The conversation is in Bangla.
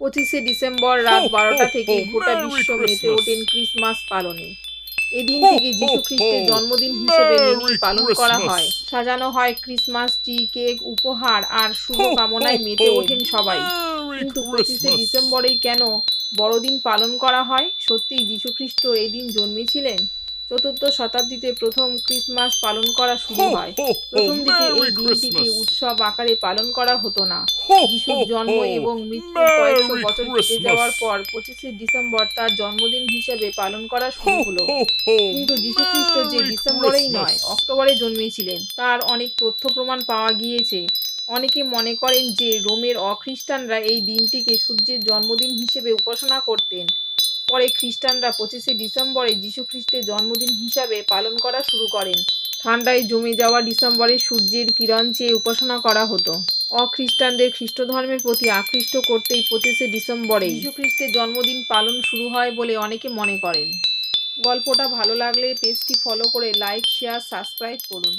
পঁচিশে ডিসেম্বর রাত বারোটা থেকে গোটা বিশ্ব মেতে ওঠেন ক্রিসমাস পালনে। এদিন থেকে যীশু খ্রিস্টের জন্মদিন হিসেবে পালন করা হয়। সাজানো হয় ক্রিসমাস ট্রি কেক উপহার আর শুভ Ho, কামনায় মেতে ওঠেন সবাই। কিন্তু পঁচিশে ডিসেম্বরেই কেন বড়দিন পালন করা হয়? সত্যিই যীশুখ্রিস্ট এই দিন জন্মেছিলেন? চতুর্থ শতাব্দীতে প্রথম ক্রিসমাস পালন করা শুরু হয়। প্রথম দিকে এই দিনটিকে উৎসব আকারে পালন করা হতো না। যিশুর জন্ম এবং মৃত্যুর কয়েকশো বছর কেটে যাওয়ার পর পঁচিশে ডিসেম্বর তার জন্মদিন হিসেবে পালন করা শুরু হলো। কিন্তু যীশু খ্রিস্ট যে ডিসেম্বরেই নয় অক্টোবরে জন্মেছিলেন। তার অনেক তথ্য প্রমাণ পাওয়া গিয়েছে। অনেকে মনে করেন যে রোমের অখ্রিস্টানরা এই দিনটিকে সূর্যের জন্মদিন হিসেবে উপাসনা করতেন। পরে খ্রিস্টানরা পঁচিশে ডিসেম্বরে যীশু খ্রিস্টের জন্মদিন হিসাবে পালন করা শুরু করেন। ঠান্ডায় জমে যাওয়া ডিসেম্বরে সূর্যের কিরণ চেয়ে উপাসনা করা হতো। অখ্রিস্টানদের খ্রিস্ট ধর্মের প্রতি আকৃষ্ট করতেই পঁচিশে ডিসেম্বরে যীশু খ্রিস্টের জন্মদিন পালন শুরু হয় বলে অনেকে মনে করেন। গল্পটা ভালো লাগলে পেজটি ফলো করে লাইক, শেয়ার, সাবস্ক্রাইব করুন।